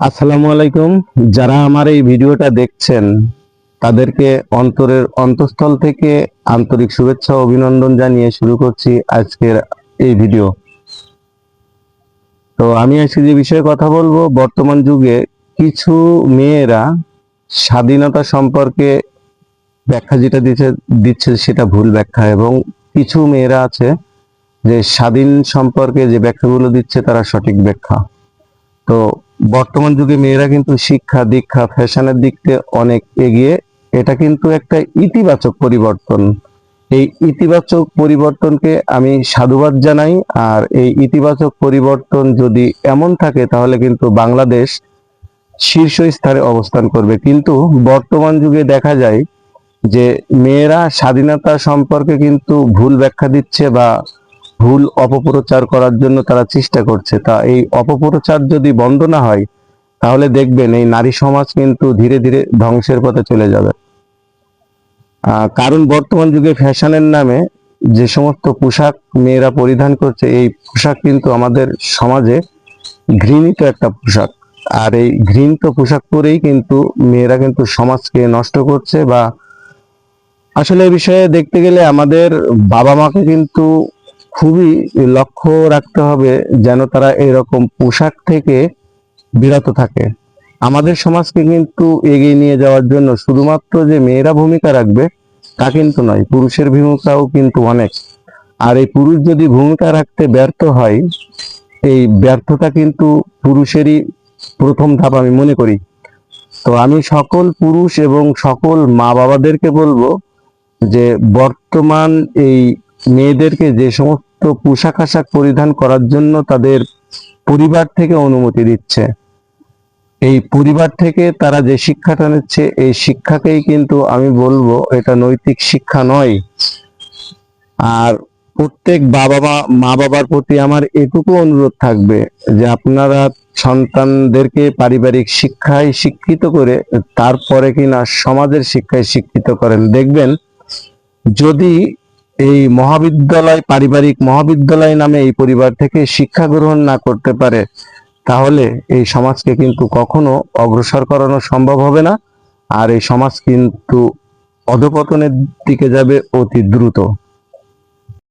আসসালামু আলাইকুম। যারা আমার এই ভিডিওটা দেখছেন, তাদেরকে অন্তরের অন্তঃস্থল থেকে আন্তরিক শুভেচ্ছা অভিনন্দন জানিয়ে শুরু করছি আজকের এই ভিডিও। তো আমি আজকে যে বিষয়ে কথা বলব, বর্তমান যুগে কিছু মেয়েরা স্বাধীনতা সম্পর্কে ব্যাখ্যা যেটা দিচ্ছে দিচ্ছে সেটা ভুল ব্যাখ্যা এবং কিছু মেয়েরা আছে যে স্বাধীন সম্পর্কে যে ব্যাখ্যাগুলো দিচ্ছে তারা সঠিক ব্যাখ্যা। তো বর্তমান যুগে মেয়েরা কিন্তু শিক্ষা, দীক্ষা, ফ্যাশনের দিক থেকে অনেক এগিয়ে। এটা কিন্তু একটা ইতিবাচক পরিবর্তন। এই ইতিবাচক পরিবর্তনকে আমি সাধুবাদ জানাই। আর এই ইতিবাচক পরিবর্তন যদি এমন থাকে, তাহলে কিন্তু বাংলাদেশ শীর্ষ স্তরে অবস্থান করবে। কিন্তু বর্তমান যুগে দেখা যায় যে মেয়েরা স্বাধীনতা সম্পর্কে কিন্তু ভুল ব্যাখ্যা দিচ্ছে বা ভুল অপপ্রচার করার জন্য তারা চেষ্টা করছে। তা এই অপপ্রচার যদি বন্ধ না হয়, তাহলে দেখবেন এই নারী সমাজ কিন্তু ধীরে ধীরে ধ্বংসের পথে চলে যাবে। কারণ বর্তমান যুগে ফ্যাশনের নামে যে সমস্ত পোশাক মেয়েরা পরিধান করছে, এই পোশাক কিন্তু আমাদের সমাজে ঘৃণিত একটা পোশাক। আর এই ঘৃণিত পোশাক পরেই কিন্তু মেয়েরা কিন্তু সমাজকে নষ্ট করছে বা আসলে এই বিষয়ে দেখতে গেলে আমাদের বাবা মাকে কিন্তু খুবই লক্ষ্য রাখতে হবে যেন তারা এরকম পোশাক থেকে বিরত থাকে। আমাদের সমাজকে কিন্তু এগিয়ে নিয়ে যাওয়ার জন্য শুধুমাত্র যে মেয়েরা ভূমিকা রাখবে, তা কিন্তু নয়, পুরুষের ভূমিকাও কিন্তু অনেক। আর এই পুরুষ যদি ভূমিকা রাখতে ব্যর্থ হয়, এই ব্যর্থতা কিন্তু পুরুষেরই প্রথম ধাপ আমি মনে করি। তো আমি সকল পুরুষ এবং সকল মা বাবাদেরকে বলব যে বর্তমান এই মেয়েদেরকে যে সমস্ত পোশাক আশাক পরিধান করার জন্য তাদের পরিবার থেকে অনুমতি দিচ্ছে। এই পরিবার থেকে তারা যে শিক্ষাটা নিচ্ছে, এই শিক্ষাকেই কিন্তু আমি বলব এটা নৈতিক শিক্ষা নয়। আর প্রত্যেক বাবা মা মা বাবার প্রতি আমার এটুকু অনুরোধ থাকবে যে আপনারা সন্তানদেরকে পারিবারিক শিক্ষায় শিক্ষিত করে তারপরে কিনা সমাজের শিক্ষায় শিক্ষিত করেন। দেখবেন যদি এই মহাবিদ্যালয়, পারিবারিক মহাবিদ্যালয় নামে এই পরিবার থেকে শিক্ষা গ্রহণ না করতে পারে, তাহলে এই সমাজকে কিন্তু কখনো অগ্রসর করানো সম্ভব হবে না। আর এই সমাজ কিন্তু অধপতনের দিকে যাবে অতি দ্রুত।